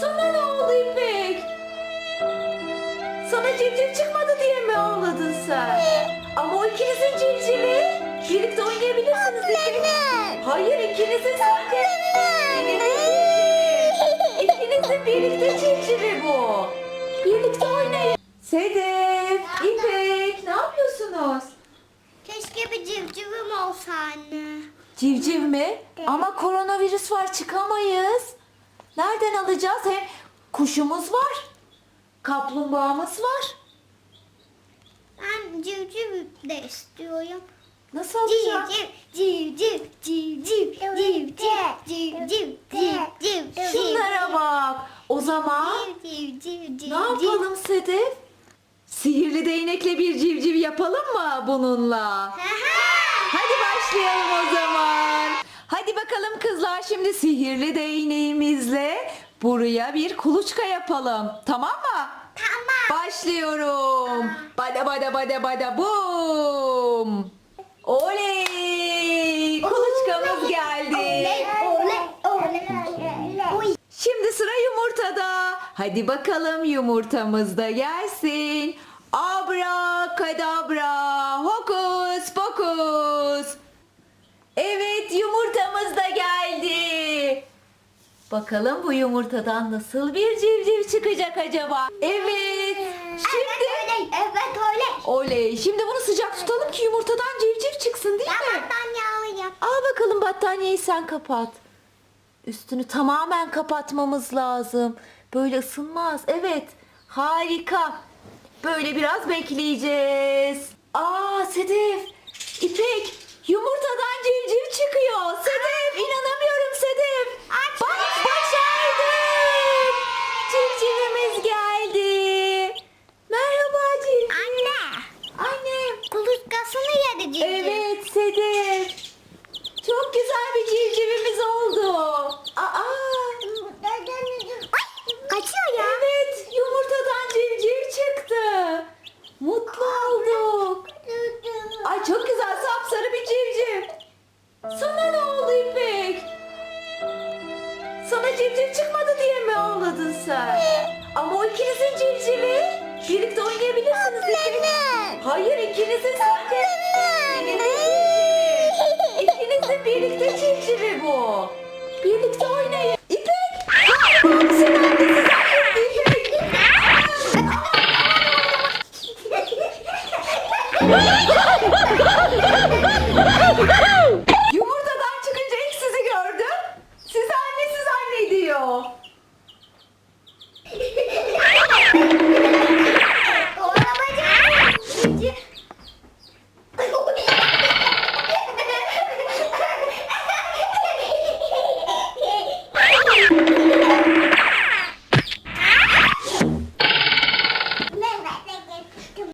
Sana ne oldu İpek? Sana civciv çıkmadı diye mi ağladın sen? Ama o ikinizin civcivi. Birlikte oynayabilirsiniz İpek. Hayır ikinizin civcivi. İkinizin birlikte civcivi bu. Birlikte oynayın. Sedef, İpek ne yapıyorsunuz? Keşke bir civcivim olsa anne. Civciv mi? Ama koronavirüs var çıkamayız. Nereden alacağız? Hem kuşumuz var. Kaplumbağamız var. Ben civciv de istiyorum. Nasıl alacağız? Civciv, civciv, civciv, civciv, civciv, civciv. Şunlara bak. O zaman ne yapalım Sedef? Sihirli değnekle bir civciv yapalım mı bununla? Hadi başlayalım o zaman. Hadi bakalım kızlar şimdi sihirli değneğimizle buraya bir kuluçka yapalım. Tamam mı? Tamam. Başlıyorum. Bada bada bada bada bum. Oley! Kuluçkamız geldi. Şimdi sıra yumurtada. Hadi bakalım yumurtamız da gelsin. Abra kadabra hokus pokus. Yumurtamız da geldi. Bakalım bu yumurtadan nasıl bir civciv çıkacak acaba? Evet. Şimdi Evet, evet, oley. oley. Şimdi bunu sıcak tutalım ki yumurtadan civciv çıksın değil mi? Ben yağlayayım. Al bakalım battaniyeyi sen kapat. Üstünü tamamen kapatmamız lazım. Böyle ısınmaz. Evet. Harika. Böyle biraz bekleyeceğiz. Aa Sedef. Civciv çıkmadı diye mi ağladın sen? Ama o ikinizin civcivi. Birlikte oynayabilirsiniz. Benim. Hayır ikinizin sadece. Benim. İkinizin birlikte civcivi bu. Birlikte oynayın. İpek. Hayır. Sen. İpek.